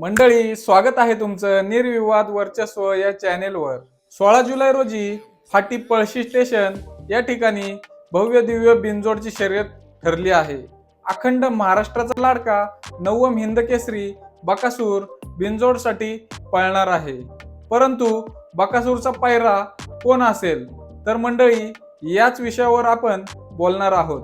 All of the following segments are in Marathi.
मंडळी स्वागत आहे तुमचं निर्विवाद वर्चस्व या चॅनेलवर. सोळा जुलै रोजी फाटी पळशी स्टेशन या ठिकाणी भव्य दिव्य बिनजोडची शर्यत ठरली आहे. अखंड महाराष्ट्राचा लाडका नवम हिंद केसरी बकासूर बिनजोडसाठी पळणार आहे. परंतु बकासूरचा पायरा कोण असेल? तर मंडळी याच विषयावर आपण बोलणार आहोत.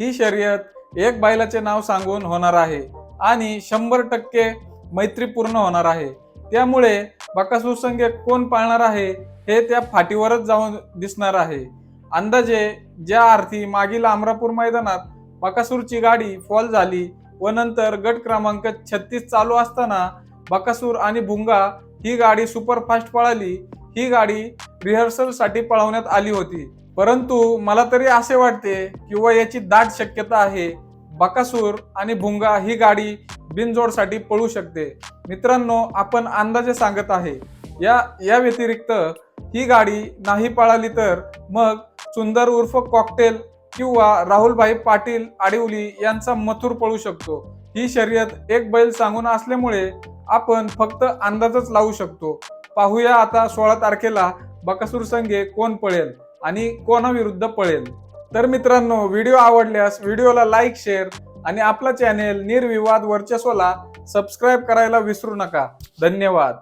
ही शर्यत एक बैलाचे नाव सांगून होणार आहे आणि शंभर टक्के मैत्रीपूर्ण होणार आहे. त्यामुळे बकासूर संघ कोण पाळणार आहे हे त्या फाटीवरच जाऊन दिसणार आहे. अंदाजे ज्या अर्थी मागील अमरापूर मैदानात बकासूरची गाडी फॉल झाली व नंतर गट क्रमांक छत्तीस चालू असताना बकासूर आणि भुंगा ही गाडी सुपरफास्ट पळाली. ही गाडी रिहर्सलसाठी पळवण्यात आली होती. परंतु मला तरी असे वाटते किंवा याची दाट शक्यता आहे. बकासूर आणि भुंगा ही गाडी बिनजोडसाठी पळू शकते. मित्रांनो आपण अंदाजे सांगत आहे या या व्यतिरिक्त ही गाडी नाही पळाली तर मग सुंदर उर्फ कॉकटेल किंवा राहुलभाई पाटील आडिवली यांचा मथुर पळू शकतो. ही शर्यत एक बैल सांगून असल्यामुळे आपण फक्त अंदाजच लावू शकतो. पाहूया आता सोळा तारखेला बकासूर संघे कोण पळेल आणि कोणाविरुद्ध पळेल. तर मित्रांनो व्हिडिओ आवडल्यास व्हिडिओला लाईक शेअर आणि आपला चॅनेल निर्विवाद वर्चस्वला सबस्क्राईब करायला विसरू नका. धन्यवाद.